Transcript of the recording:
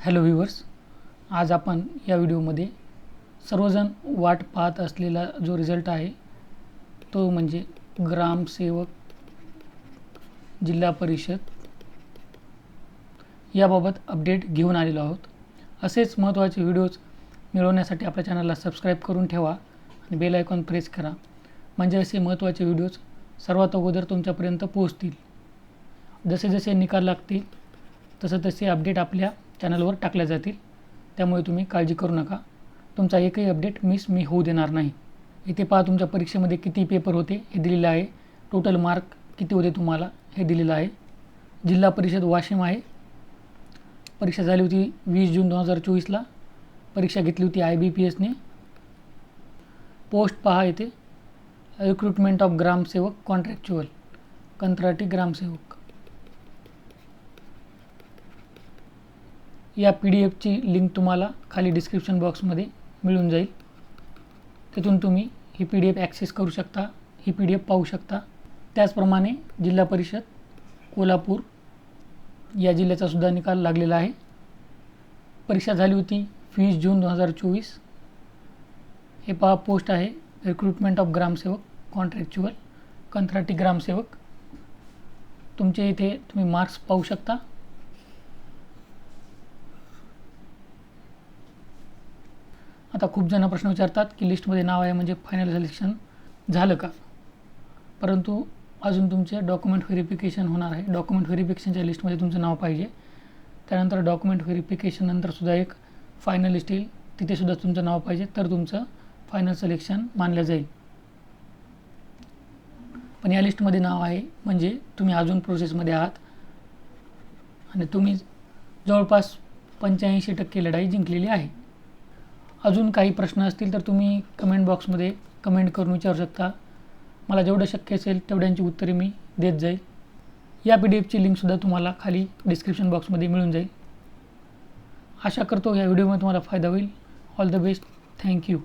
Hello viewers आज आपण या व्हिडिओमध्ये सर्वजण वाट पाहत असलेला जो रिझल्ट आहे तो म्हणजे ग्रामसेवक जिल्हा परिषद याबाबत अपडेट घेऊन आलेलो आहोत. असेच महत्त्वाचे व्हिडिओज मिळवण्यासाठी आपल्या चॅनलला सबस्क्राईब करून ठेवा आणि बेल आयकॉन प्रेस करा. म्हणजे असे महत्त्वाचे व्हिडिओज सर्वात अगोदर तुमच्यापर्यंत पोहोचतील. जसे जसे निकाल लागतील तसं तसे अपडेट आपल्या चॅनलवर टाकल्या जातील. त्यामुळे तुम्ही काळजी करू नका. तुमचा एकही अपडेट मिस मी होऊ देणार नाही. इथे पहा तुमच्या परीक्षेमध्ये किती पेपर होते हे दिलेलं आहे. टोटल मार्क किती होते तुम्हाला हे दिलेलं आहे. जिल्हा परिषद वाशिम आहे. परीक्षा झाली होती वीस जून दोन हजार चोवीसला. परीक्षा घेतली होती आय बी पी एसने पोस्ट पहा येथे रिक्रुटमेंट ऑफ ग्रामसेवक कॉन्ट्रॅक्च्युअल कंत्राटी ग्रामसेवक. या पी डी एफची लिंक तुम्हाला खाली डिस्क्रिप्शन बॉक्समध्ये मिळून जाईल. तिथून तुम्ही ही पी डी एफ ॲक्सेस करू शकता ही पी डी एफ पाहू शकता. त्याचप्रमाणे जिल्हा परिषद कोल्हापूर या जिल्ह्याचा सुद्धा निकाल लागलेला आहे. परीक्षा झाली होती वीस जून दोन हजार चोवीस. हे पहा पोस्ट आहे रिक्रुटमेंट ऑफ ग्रामसेवक कॉन्ट्रॅक्च्युअल कंत्राटी ग्रामसेवक. तुमचे इथे तुम्ही मार्क्स पाहू शकता. आता खूप जण प्रश्न विचारतात की लिस्टमध्ये नाव आहे म्हणजे फायनल सिलेक्शन झालं का? परंतु अजून तुमचे डॉक्युमेंट व्हेरिफिकेशन होणार आहे. डॉक्युमेंट व्हेरिफिकेशनच्या लिस्टमध्ये तुमचं नाव पाहिजे. त्यानंतर डॉक्युमेंट व्हेरिफिकेशननंतरसुद्धा एक फायनल लिस्ट येईल. तिथेसुद्धा तुमचं नाव पाहिजे. तर तुमचं फायनल सिलेक्शन मानलं जाईल. पण या लिस्टमध्ये नाव आहे म्हणजे तुम्ही अजून प्रोसेसमध्ये आहात. आणि तुम्ही जवळपास पंच्याऐंशी टक्के लढाई जिंकलेली आहे. अजून काही प्रश्न असतील तर तुम्ही कमेंट बॉक्समध्ये कमेंट करून विचारू शकता. मला जेवढं शक्य असेल तेवढ्यांची उत्तरे मी देत जाईल. या पी डी एफची लिंकसुद्धा तुम्हाला खाली डिस्क्रिप्शन बॉक्समध्ये मिळून जाईल. आशा करतो या व्हिडिओमध्ये तुम्हाला फायदा होईल. All the best thank you